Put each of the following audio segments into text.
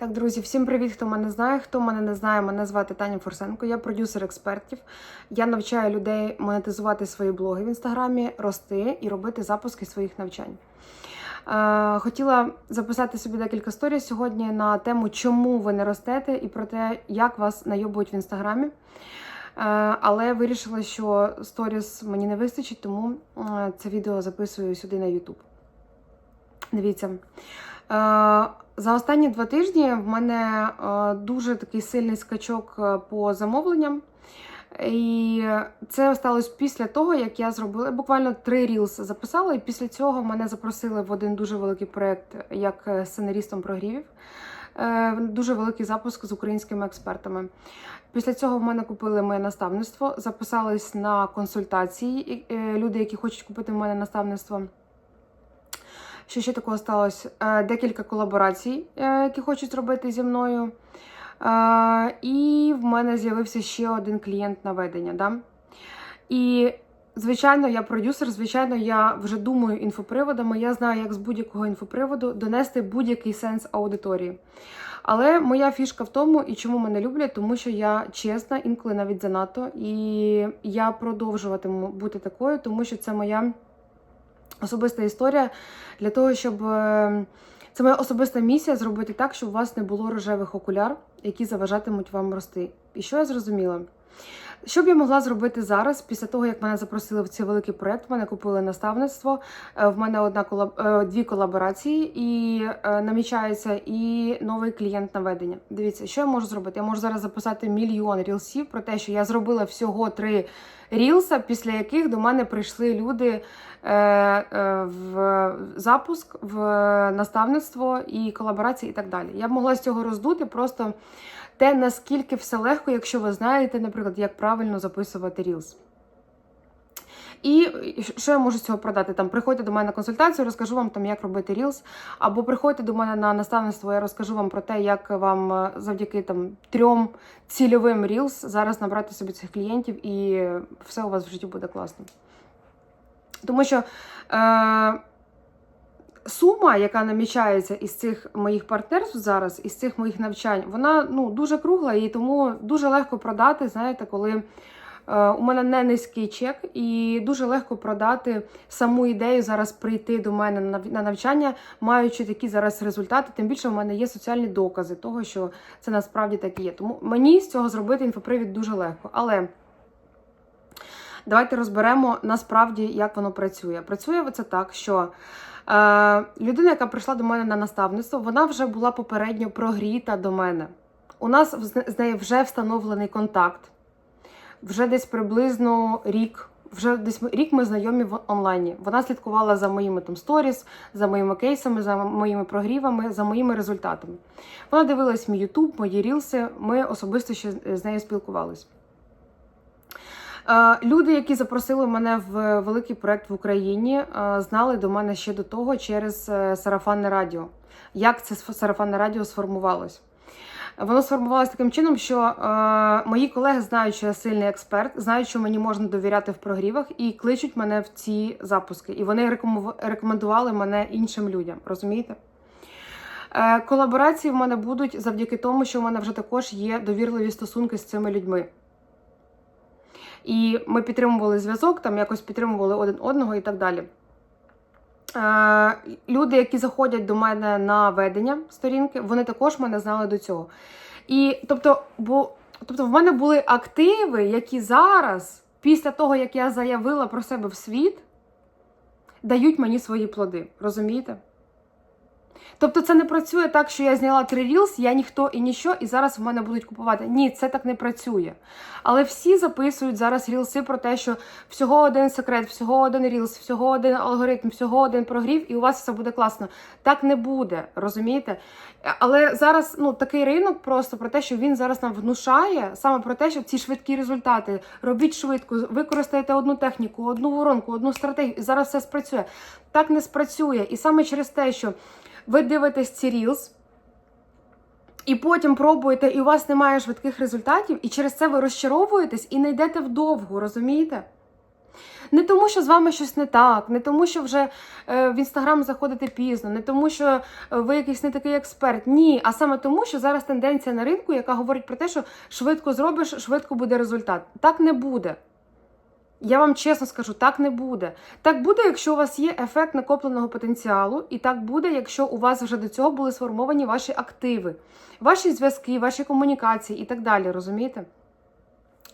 Так, друзі, всім привіт, хто мене знає. Хто мене не знає, мене звати Таня Форсенко. Я продюсер експертів. Я навчаю людей монетизувати свої блоги в інстаграмі, рости і робити запуски своїх навчань. Е, хотіла записати собі декілька сторій сьогодні на тему, чому ви не ростете, і про те, як вас найобують в інстаграмі. Е, але вирішила, що сторіс мені не вистачить, тому е, це відео записую сюди на YouTube. Дивіться. Е, За останні два тижні в мене е, дуже такий сильний скачок е, по замовленням. І це сталося після того, як я зробила буквально три рілс записала, і після цього мене запросили в один дуже великий проєкт як сценарістом прогрівів. Дуже великий запуск з українськими експертами. Після цього в мене купили моє наставництво, записались на консультації люди, які хочуть купити в мене наставництво. Що ще такого сталося? Е, Декілька колаборацій, е, які хочуть зробити зі мною. Е, І в мене з'явився ще один клієнт на ведення. Да? І, звичайно, я продюсер, звичайно, я вже думаю інфоприводами. Я знаю, як з будь-якого інфоприводу донести будь-який сенс аудиторії. Але моя фішка в тому, і чому мене люблять, тому що я чесна, інколи навіть занадто. І я продовжуватиму бути такою, тому що це моя особиста історія для того, щоб. е, Це моя особиста місія зробити так, щоб у вас не було рожевих окуляр, які заважатимуть вам рости. І що я зрозуміла? Що б я могла зробити зараз, після того, як мене запросили в цей великий проект, мене купили наставництво, е, в мене одна колаб... е, дві колаборації, і намічається і новий клієнт на ведення. Дивіться, що я можу зробити? Я можу зараз записати мільйон рілсів про те, що я зробила всього три рілса, після яких до мене прийшли люди е, е, в запуск, в наставництво і колаборації, і так далі. Я б могла з цього роздути просто те, наскільки все легко, якщо ви знаєте, наприклад, як правильно записувати рілс. І що я можу з цього продати? Там приходьте до мене на консультацію, розкажу вам там, як робити рілс, або приходьте до мене на наставництво, я розкажу вам про те, як вам е, завдяки там трьом цільовим рілс зараз набрати собі цих клієнтів, і все у вас в житті буде класно. Тому що е, сума, яка намічається із цих моїх партнерств зараз, із цих моїх навчань, вона ну, дуже кругла і тому дуже легко продати, знаєте, коли. Е, У мене не низький чек, і дуже легко продати саму ідею зараз прийти до мене на навчання, маючи такі зараз результати. Тим більше в мене є соціальні докази того, що це насправді так і є. Тому мені з цього зробити інфопривід дуже легко. Але давайте розберемо насправді, як воно працює. Працює це так, що е, людина, яка прийшла до мене на наставництво, вона вже була попередньо прогріта до мене. У нас з нею вже встановлений контакт вже десь приблизно рік. Вже десь рік ми знайомі в онлайні. Вона слідкувала за моїми там сторіс, за моїми кейсами, за моїми прогрівами, за моїми результатами. Вона дивилась мій Ютуб, мої рілси. Ми особисто ще з- нею спілкувались. Е, Люди, які запросили мене в великий проект в Україні, е, знали до мене ще до того через е, сарафанне радіо. Як це сарафанне радіо сформувалось? Воно сформувалося таким чином, що е, мої колеги знають, що я сильний експерт, знають, що мені можна довіряти в прогрівах, і кличуть мене в ці запуски. І вони рекомендували мене іншим людям. Розумієте? Е, колаборації в мене будуть завдяки тому, що в мене вже також є довірливі стосунки з цими людьми. І ми підтримували зв'язок, там якось підтримували один одного і так далі. Е, люди, які заходять до мене на ведення сторінки, вони також мене знали до цього. І тобто, бо, тобто, в мене були активи, які зараз, після того, як я заявила про себе в світ, дають мені свої плоди. Розумієте? Тобто це не працює так, що я зняла три рілс, я ніхто і ніщо, і зараз в мене будуть купувати. Ні, це так не працює. Але всі записують зараз рілси про те, що всього один секрет, всього один рілс, всього один алгоритм, всього один прогрів, і у вас все буде класно. Так не буде, розумієте? Але зараз ну такий ринок просто про те, що він зараз нам внушає саме про те, що ці швидкі результати робіть швидко, використайте одну техніку, одну воронку, одну стратегію, і зараз все спрацює. Так не спрацює. І саме через те, що ви дивитесь ці рілс, і потім пробуєте, і у вас немає швидких результатів, і через це ви розчаровуєтесь і не йдете вдовгу, розумієте? Не тому, що з вами щось не так, не тому, що вже е, в інстаграм заходите пізно, не тому, що е, ви якийсь не такий експерт. Ні, а саме тому, що зараз тенденція на ринку, яка говорить про те, що швидко зробиш, швидко буде результат. Так не буде. Я вам чесно скажу, так не буде. Так буде, якщо у вас є ефект накопленого потенціалу, і так буде, якщо у вас вже до цього були сформовані ваші активи, ваші зв'язки, ваші комунікації і так далі. Розумієте?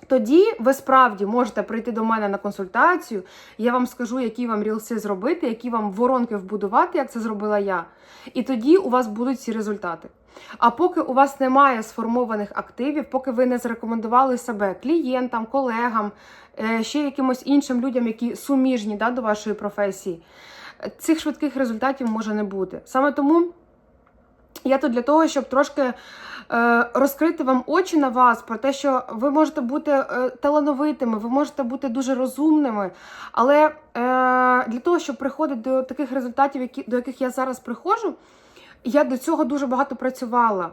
Тоді ви справді можете прийти до мене на консультацію. Я вам скажу, які вам рілси зробити, які вам воронки вбудувати, як це зробила я. І тоді у вас будуть ці результати. А поки у вас немає сформованих активів, поки ви не зарекомендували себе клієнтам, колегам, е, ще якимось іншим людям, які суміжні да, до вашої професії, цих швидких результатів може не бути. Саме тому я тут для того, щоб трошки е, розкрити вам очі на вас про те, що ви можете бути е, талановитими, ви можете бути дуже розумними. Але для того, щоб приходити до таких результатів, до яких я зараз приходжу, я до цього дуже багато працювала.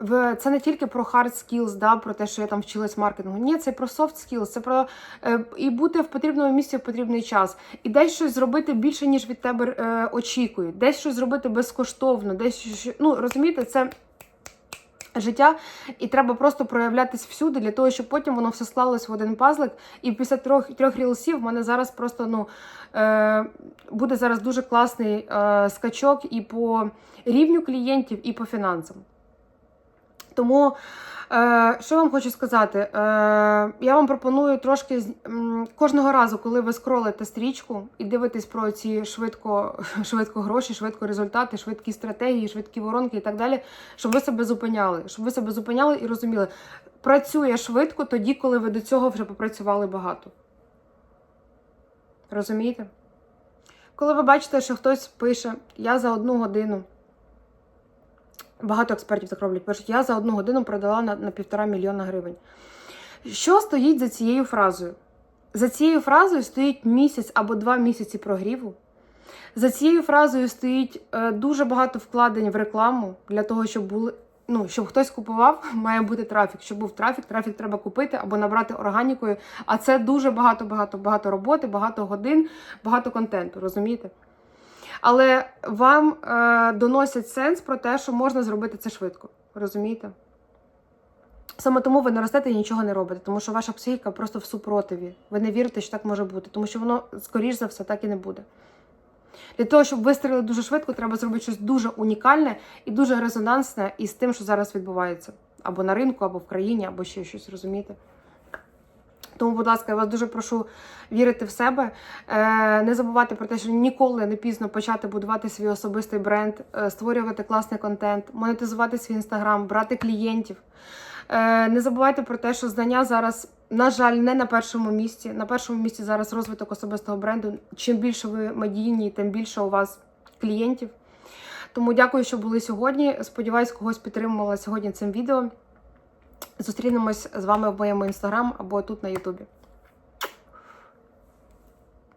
В- Це не тільки про hard skills, да, про те, що я там вчилась маркетингу. Ні, це про soft skills, це про е, і бути в потрібному місці в потрібний час, і десь щось зробити більше, ніж від тебе е, очікують, десь щось зробити безкоштовно, десь ну розумієте, це життя, і треба просто проявлятись всюди для того, щоб потім воно все склалось в один пазлик. І після трьох трьох рілсів в мене зараз просто ну е, буде зараз дуже класний е, скачок і по рівню клієнтів, і по фінансам. Тому, е, що вам хочу сказати, е, я вам пропоную трошки кожного разу, коли ви скролите стрічку і дивитесь про ці швидко, швидко гроші, швидко результати, швидкі стратегії, швидкі воронки і так далі, щоб ви себе зупиняли, щоб ви себе зупиняли і розуміли, працює швидко тоді, коли ви до цього вже попрацювали багато. Розумієте? Коли ви бачите, що хтось пише, я за одну годину. Багато експертів так роблять. Пишуть, я за одну годину продала на, на півтора мільйона гривень. Що стоїть за цією фразою? За цією фразою стоїть місяць або два місяці прогріву. За цією фразою стоїть е, дуже багато вкладень в рекламу для того, щоб були. Ну, щоб хтось купував, має бути трафік. Щоб був трафік, трафік треба купити або набрати органікою. А це дуже багато, багато, багато роботи, багато годин, багато контенту. Розумієте? Але вам е, доносять сенс про те, що можна зробити це швидко. Розумієте? Саме тому ви не ростете і нічого не робите, тому що ваша психіка просто в супротиві. Ви не вірите, що так може бути, тому що воно, скоріш за все, так і не буде. Для того, щоб вистрілити дуже швидко, треба зробити щось дуже унікальне і дуже резонансне із тим, що зараз відбувається. Або на ринку, або в країні, або ще щось, розумієте? Тому, будь ласка, я вас дуже прошу вірити в себе, е, не забувати про те, що ніколи не пізно почати будувати свій особистий бренд, е, створювати класний контент, монетизувати свій інстаграм, брати клієнтів. Е, Не забувайте про те, що знання зараз, на жаль, не на першому місці. На першому місці зараз розвиток особистого бренду. Чим більше ви медійні, тим більше у вас клієнтів. Тому дякую, що були сьогодні. Сподіваюсь, когось підтримувала сьогодні цим відео. Зустрінемось з вами в моєму інстаграм або тут на Ютубі.